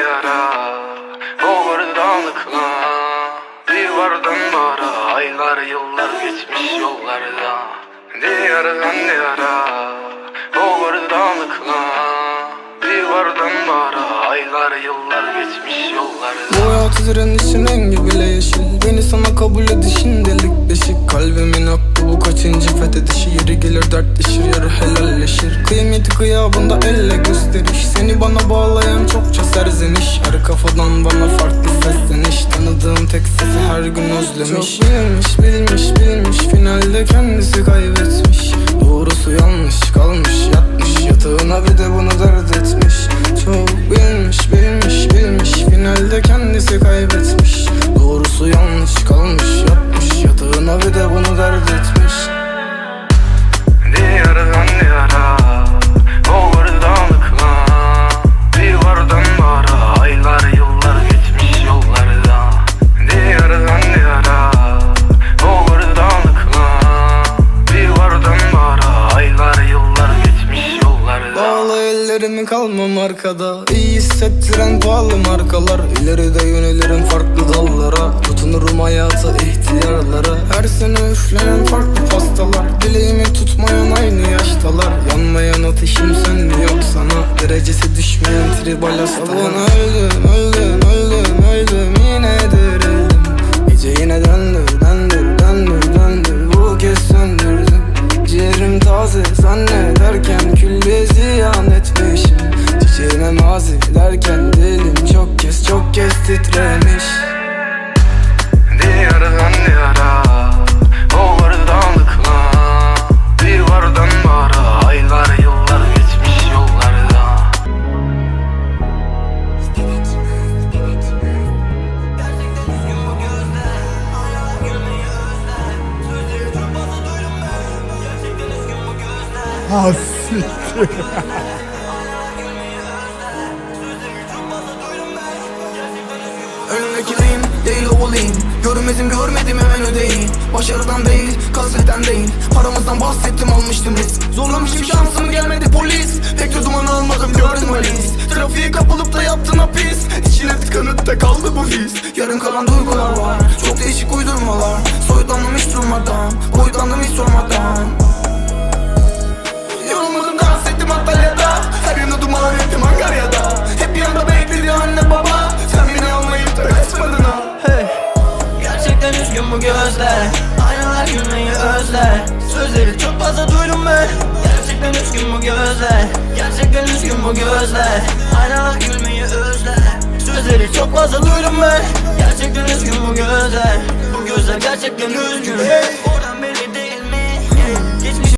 yara O vardanlıkla Bir vardan bara Aylar yıllar geçmiş yollarda. Diyardan diyara O vardanlıkla Bir vardan bara Aylar yıllar geçmiş yollarda. Bu hayatı direnişin rengi bile yeşil. Beni sana kabul edişin delik deşik. Kalbimin hakkı bu kaçıncı fethedişi. Yeri gelir dertleşir yarı helalleşir Kıymeti kıyabında elle gösteriş. Seni bana bağlayan çokça serzeniş Her kafadan bana farklı sesleniş. Tanıdığım tek sesi her gün özlemiş. Çok bilmiş bilmiş bilmiş. Finalde kendisi kaybetmiş. Doğrusu yanlış kalmış yatmış. Yatağına bir de bunu dert etmiş. Çok bilmiş bilmiş bilmiş. Finalde kendisi kaybetmiş Bağlı ellerimi kalmam arkada? İyi hissettiren pahalı markalar. İleride yönelirim farklı dallara. Tutunurum hayata ihtiyarlara. Her sene üflenen farklı pastalar. Dileğimi tutmayan aynı yaştalar. Yanmayan ateşim sönmüyor sana? Derecesi düşmeyen tribal hastalar. Öldüm öldüm öldüm öldüm. Yine dirildim. Gece yine döndür döndür döndür döndür. Bu kez söndürdüm. Ciğerim taze zannederken mazi derken dilim çok kez çok kez titremiş. Diyardan diyara O vardanlıkla Bir vardan bara Aylar yıllar geçmiş yollarda. Ha siktir. Değil olayım. Görmezim görmedim hemen ödeyin Başarıdan değil kasvetten değil. Paramızdan bahsettim almıştım risk. Zorlamışım şansımı gelmedi polis. Pek de duman almadım gördüm valiz Trafiğe kapılıp da yaptın hapis İçine tıkanıp kaldı bu his. Yarım kalan duygular var. Çok değişik uydurmalar. Soyutlandım hiç durmadan. Boyutlandım hiç sormadan gözler. Aynalar gülmeyi özler. Sözleri çok fazla duydum ben. Gerçekten üzgün bu gözler. Gerçekten üzgün bu gözler. Aynalar gülmeyi özler. Sözleri çok fazla duydum ben. Gerçekten